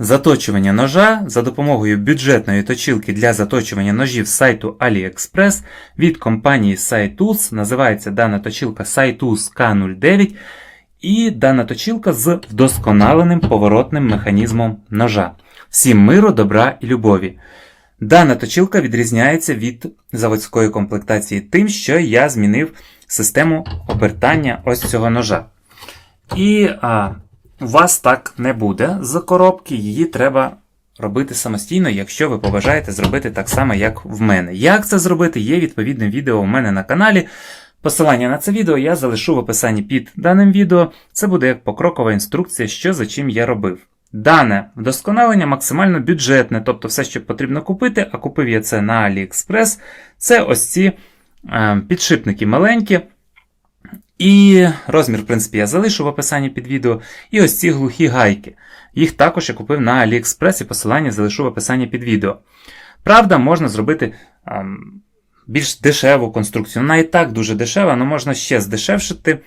заточування ножа за допомогою бюджетної точилки для заточування ножів з сайту AliExpress від компанії SciTools. Називається дана точилка SciTools K09. І дана точилка з вдосконаленим поворотним механізмом ножа. Всім миру, добра і любові. Дана точилка відрізняється від заводської комплектації тим, що я змінив систему обертання ось цього ножа. І а, у вас так не буде з коробки, її треба робити самостійно, якщо ви побажаєте зробити так само, як в мене. Як це зробити, є відповідне відео у мене на каналі. Посилання на це відео я залишу в описанні під даним відео. Це буде як покрокова інструкція, що за чим я робив. Дане вдосконалення максимально бюджетне, тобто все, що потрібно купити, а купив я це на AliExpress, це ось ці е, підшипники маленькі. І розмір, в принципі, я залишу в описанні під відео. І ось ці глухі гайки. Їх також я купив на AliExpress і посилання залишу в описанні під відео. Правда, можна зробити ем, більш дешеву конструкцію. Вона і так дуже дешева, але можна ще здешевшити,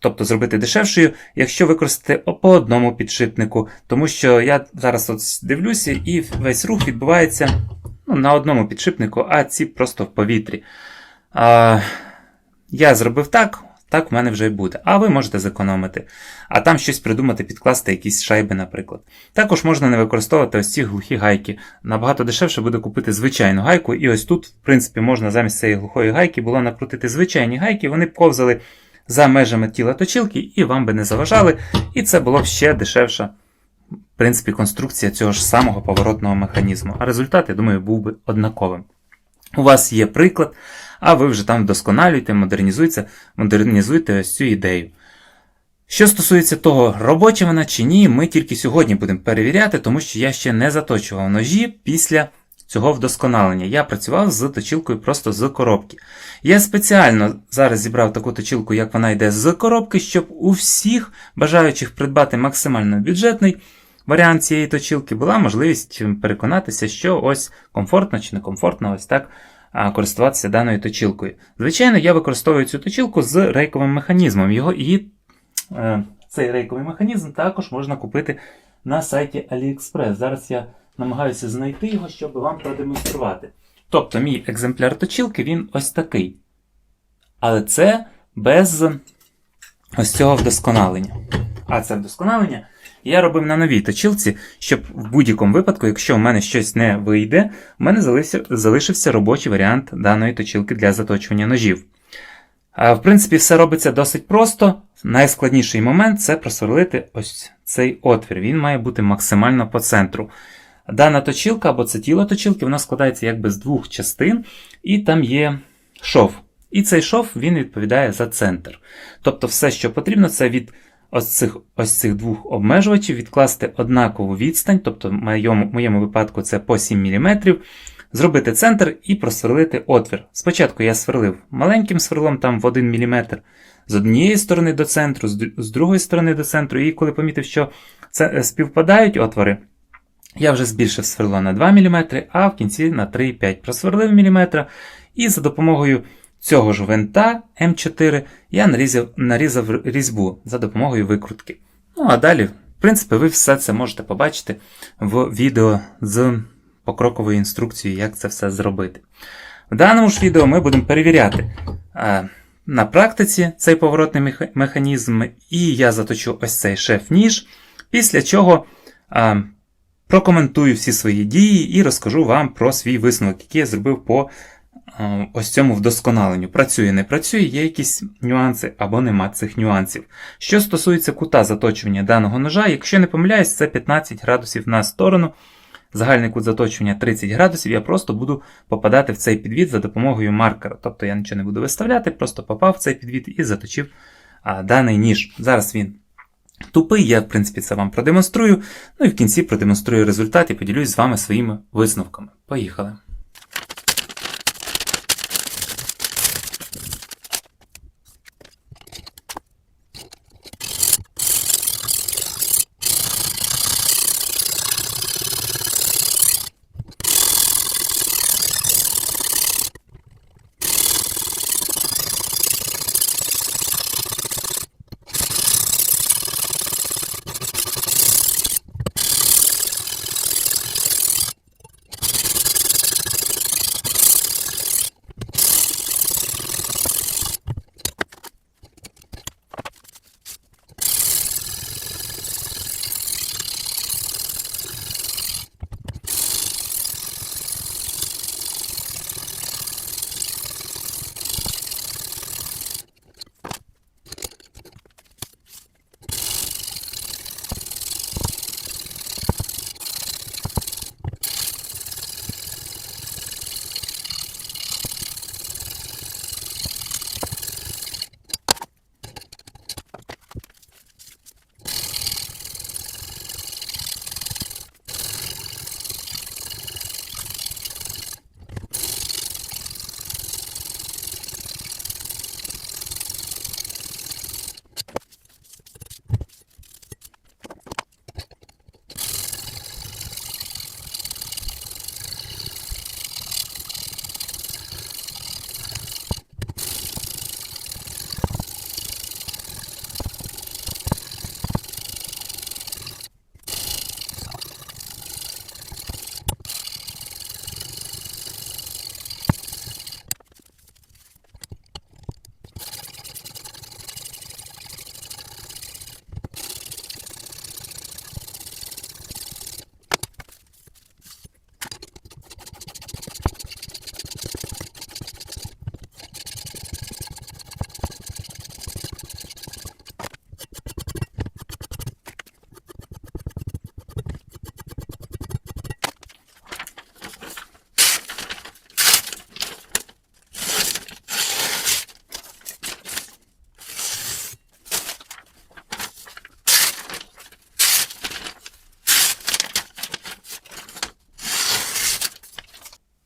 тобто зробити дешевшою, якщо використати по одному підшипнику. Тому що я зараз от дивлюся, і весь рух відбувається ну, на одному підшипнику, а ці просто в повітрі. А, я зробив так. Так в мене вже буде. А ви можете зекономити. А там щось придумати, підкласти якісь шайби, наприклад. Також можна не використовувати ось ці глухі гайки. Набагато дешевше буде купити звичайну гайку. І ось тут, в принципі, можна замість цієї глухої гайки було накрутити звичайні гайки, вони б ковзали за межами тіла точилки і вам би не заважали. І це було б ще дешевша, в принципі, конструкція цього ж самого поворотного механізму. А результат, я думаю, був би однаковим. У вас є приклад, а ви вже там вдосконалюєте, модернізуєте, модернізуєте ось цю ідею. Що стосується того, робоча вона чи ні, ми тільки сьогодні будемо перевіряти, тому що я ще не заточував ножі після цього вдосконалення. Я працював з точилкою просто з коробки. Я спеціально зараз зібрав таку точилку, як вона йде з коробки, щоб у всіх бажаючих придбати максимально бюджетний варіант цієї точилки була можливість переконатися, що ось комфортно чи некомфортно ось так користуватися даною точилкою. Звичайно, я використовую цю точилку з рейковим механізмом. Його, і е, Цей рейковий механізм також можна купити на сайті AliExpress. Зараз я намагаюся знайти його, щоб вам продемонструвати. Тобто, мій екземпляр точилки він ось такий. Але це без ось цього вдосконалення. А це вдосконалення я робив на новій точилці, щоб в будь-якому випадку, якщо в мене щось не вийде, в мене залишився, залишився робочий варіант даної точилки для заточування ножів. А, В принципі, все робиться досить просто. Найскладніший момент це просверлити ось цей отвір. Він має бути максимально по центру. Дана точилка або це тіло точилки, воно складається якби з двох частин, і там є шов. І цей шов він відповідає за центр. Тобто, все, що потрібно, це від ось цих ось цих двох обмежувачів відкласти однакову відстань, тобто в моєму, в моєму випадку це по 7 мм, зробити центр і просверлити отвір. Спочатку я сверлив маленьким сверлом там в 1 мм з однієї сторони до центру, з другої сторони до центру, і коли помітив, що це е, співпадають отвори, я вже збільшив сверло на 2 мм, а в кінці на 3,5 просверлив мм, і за допомогою цього ж винта М4 я нарізав, нарізав різьбу за допомогою викрутки. Ну а далі, в принципі, ви все це можете побачити в відео з покроковою інструкцією, як це все зробити. В даному ж відео ми будемо перевіряти а, на практиці цей поворотний механізм, і я заточу ось цей шеф-ніж, після чого а, прокоментую всі свої дії і розкажу вам про свій висновок, який я зробив по Е, ось цьому вдосконаленню. Працює, не працює, є якісь нюанси або нема цих нюансів. Що стосується кута заточування даного ножа, якщо не помиляюсь, це 15 градусів на сторону. Загальний кут заточування 30 градусів, я просто буду попадати в цей підвід за допомогою маркера. Тобто я нічого не буду виставляти, просто попав в цей підвід і заточив а, даний ніж. Зараз він тупий, я, в принципі, це вам продемонструю. Ну і в кінці продемонструю результат і поділюсь з вами своїми висновками. Поїхали!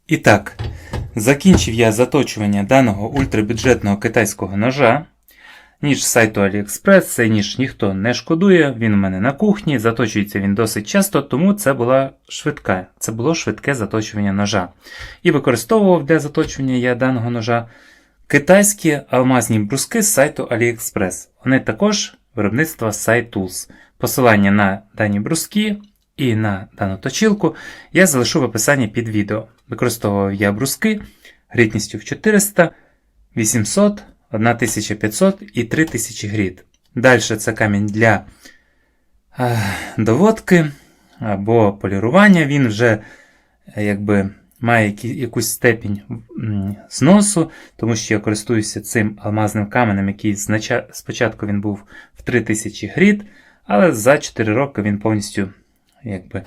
І так, закінчив я заточування даного ультрабюджетного китайського ножа. Ніж з сайту AliExpress, цей ніж ніхто не шкодує, він у мене на кухні, заточується він досить часто, тому це була швидка, це було швидке заточування ножа. І використовував для заточування я даного ножа китайські алмазні бруски з сайту AliExpress. Вони також виробництва SiteTools. Посилання на дані бруски і на дану точилку я залишу в описанні під відео. Використовував я бруски грітністю в 400, 800, 1500 і 3000 гріт. Dалі це камінь для е, доводки або полірування. Він вже е, якби має якусь степінь зносу, тому що я користуюся цим алмазним каменем, який спочатку він був в 3000 гріт, але за 4 роки він повністю якби,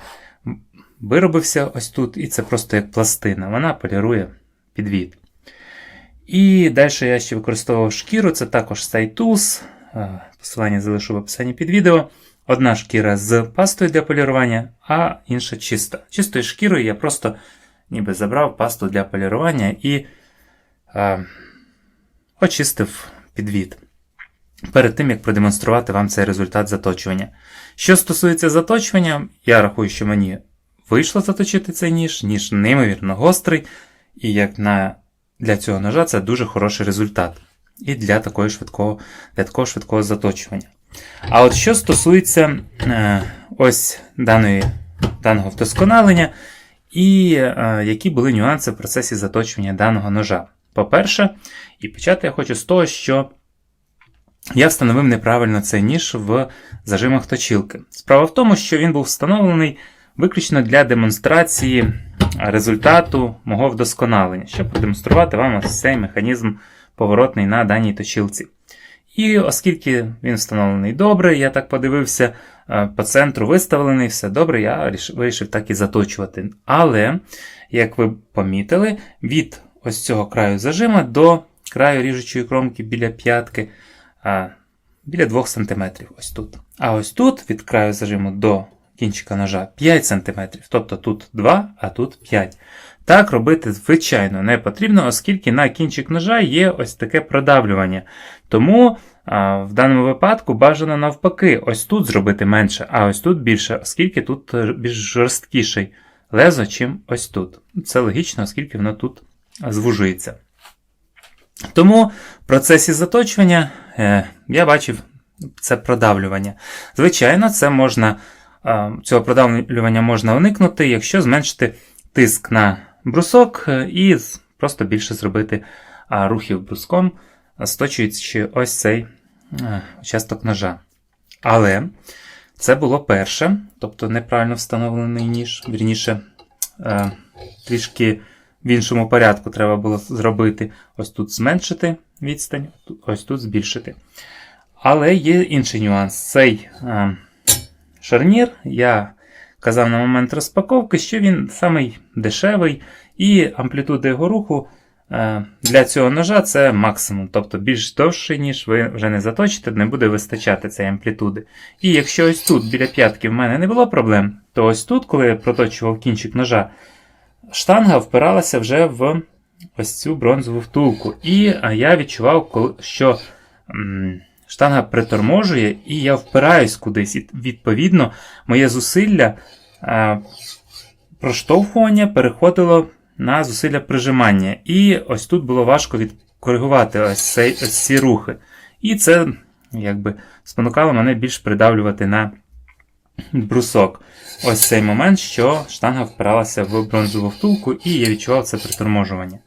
виробився ось тут, і це просто як пластина. Вона полірує підвід. І далі я ще використовував шкіру, це також SiteTools. Е, Посилання залишу в описанні під відео. Одна шкіра з пастою для полірування, а інша чиста. Чистою шкірою я просто ніби забрав пасту для полірування і е, очистив підвід. Перед тим, як продемонструвати вам цей результат заточування. Що стосується заточування, я рахую, що мені вийшло заточити цей ніж, ніж неймовірно гострий, і як на, для цього ножа це дуже хороший результат. І для такого швидкого, для такого швидкого заточування. А от що стосується е, ось даної, даного вдосконалення, і е, які були нюанси в процесі заточування даного ножа. По-перше, і почати я хочу з того, що я встановив неправильно цей ніж в зажимах точилки. Справа в тому, що він був встановлений виключно для демонстрації результату мого вдосконалення, щоб продемонструвати вам ось цей механізм поворотний на даній точилці. І оскільки він встановлений добре, я так подивився, е, по центру виставлений, все добре, я вирішив так і заточувати. Але, як ви помітили, від ось цього краю зажима до краю ріжучої кромки біля п'ятки біля 2 см. Ось тут. А ось тут від краю зажиму до кінчика ножа 5 см. Тобто тут 2, а тут 5. Так робити, звичайно, не потрібно, оскільки на кінчик ножа є ось таке продавлювання. Тому а, в даному випадку бажано навпаки, ось тут зробити менше, а ось тут більше, оскільки тут е, більш жорсткіший лезо, чим ось тут. Це логічно, оскільки воно тут звужується. Тому в процесі заточування е, я бачив це продавлювання. Звичайно, це можна, е, цього продавлювання можна уникнути, якщо зменшити тиск на брусок е, і просто більше зробити рухів бруском, сточуючи ось цей участок ножа. Але це було перше, тобто неправильно встановлений ніж, вірніше, трішки в іншому порядку треба було зробити. Ось тут зменшити відстань, ось тут збільшити. Але є інший нюанс. Цей е, шарнір, я казав на момент розпаковки, що він самий дешевий, і амплітуда його руху е, для цього ножа це максимум. Тобто більш довший, ніж ви вже не заточите, не буде вистачати цієї амплітуди. І якщо ось тут біля п'ятки в мене не було проблем, то ось тут, коли я проточував кінчик ножа, штанга впиралася вже в ось цю бронзову втулку. І я відчував, що штанга приторможує, і я впираюсь кудись. І відповідно, моє зусилля проштовхування переходило на зусилля прижимання. І ось тут було важко відкоригувати ось, цей, ось ці рухи. І це якби спонукало мене більш придавлювати на брусок. Ось цей момент, що штанга впиралася в бронзову втулку, і я відчував це приторможування.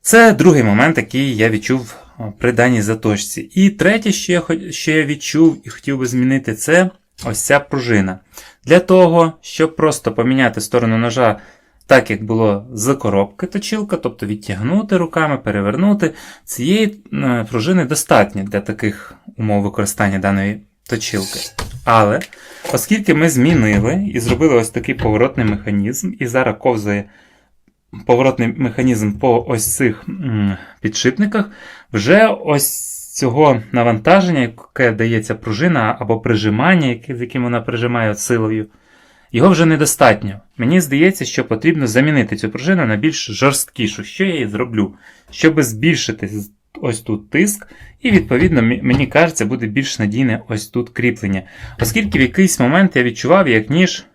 Це другий момент, який я відчув при даній заточці. І третє, що я, що я відчув і хотів би змінити, це ось ця пружина. Для того, щоб просто поміняти сторону ножа так, як було з коробки точилка, тобто відтягнути руками, перевернути, цієї е, пружини достатньо для таких умов використання даної точилки. Але Оскільки ми змінили і зробили ось такий поворотний механізм, і зараз ковзає поворотний механізм по ось цих підшипниках, вже ось цього навантаження, яке дається пружина або прижимання, з яким вона прижимає силою, його вже недостатньо. Мені здається, що потрібно замінити цю пружину на більш жорсткішу. Що я і зроблю? Щоб збільшити ось тут тиск, і відповідно мені кажеться, буде більш надійне ось тут кріплення. Оскільки в якийсь момент я відчував, як ніж,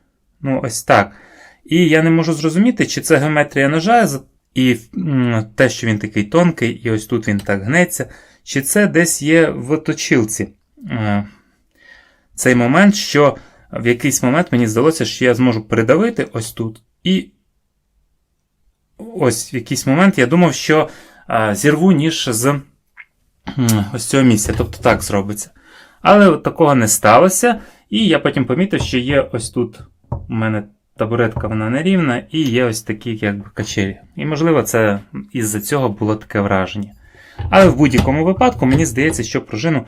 ну ось так. І я не можу зрозуміти, чи це геометрія ножа і те, що він такий тонкий, і ось тут він так гнеться, чи це десь є в точилці. Е, Цей момент, що в якийсь момент мені здалося, що я зможу придавити ось тут. І ось в якийсь момент я думав, що зірву ніж з ось цього місця. Тобто так зробиться. Але такого не сталося. І я потім помітив, що є ось тут у мене табуретка, вона нерівна, і є ось такі якби качелі. І можливо, це із-за цього було таке враження. Але в будь-якому випадку мені здається, що пружину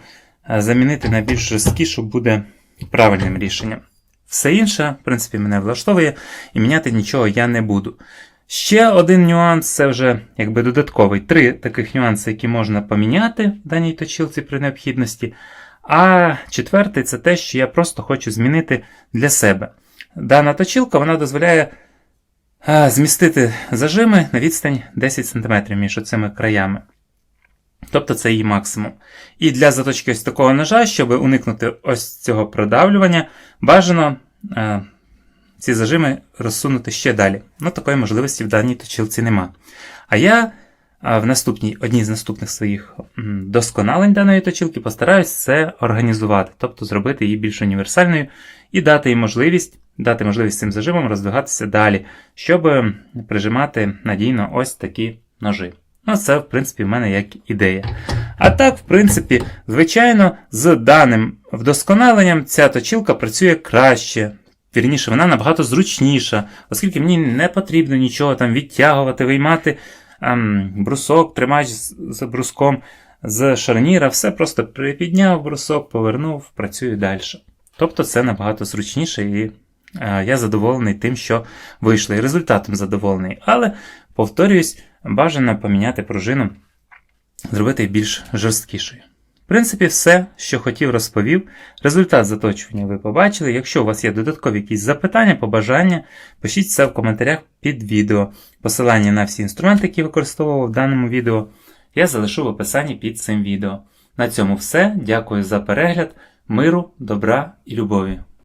е, замінити на більш жорсткішу буде правильним рішенням. Все інше, в принципі, мене влаштовує, і міняти нічого я не буду. Ще один нюанс це вже якби додатковий. Три таких нюанси, які можна поміняти в даній точилці при необхідності. А четвертий це те, що я просто хочу змінити для себе. Дана точилка вона дозволяє змістити зажими на відстань 10 см між оцими краями. Тобто це її максимум. І для заточки ось такого ножа, щоб уникнути ось цього продавлювання, бажано е, ці зажими розсунути ще далі. Ну, такої можливості в даній точилці нема. А я в наступній, одній з наступних своїх досконалень даної точилки постараюсь це організувати, тобто зробити її більш універсальною і дати їй можливість, дати можливість цим зажимам роздвигатися далі, щоб прижимати надійно ось такі ножи. Ну, це, в принципі, в мене як ідея. А так, в принципі, звичайно, з даним вдосконаленням ця точилка працює краще. Вірніше, вона набагато зручніша, оскільки мені не потрібно нічого там відтягувати, виймати ем, брусок, тримач з, бруском з шарніра, все просто припідняв брусок, повернув, працюю далі. Тобто це набагато зручніше і е, я задоволений тим, що вийшло, і результатом задоволений. Але, повторююсь, бажано поміняти пружину, зробити більш жорсткішою. В принципі, все, що хотів, розповів. Результат заточування ви побачили. Якщо у вас є додаткові якісь запитання, побажання, пишіть це в коментарях під відео. Посилання на всі інструменти, які використовував в даному відео, я залишу в описанні під цим відео. На цьому все. Дякую за перегляд, миру, добра і любові.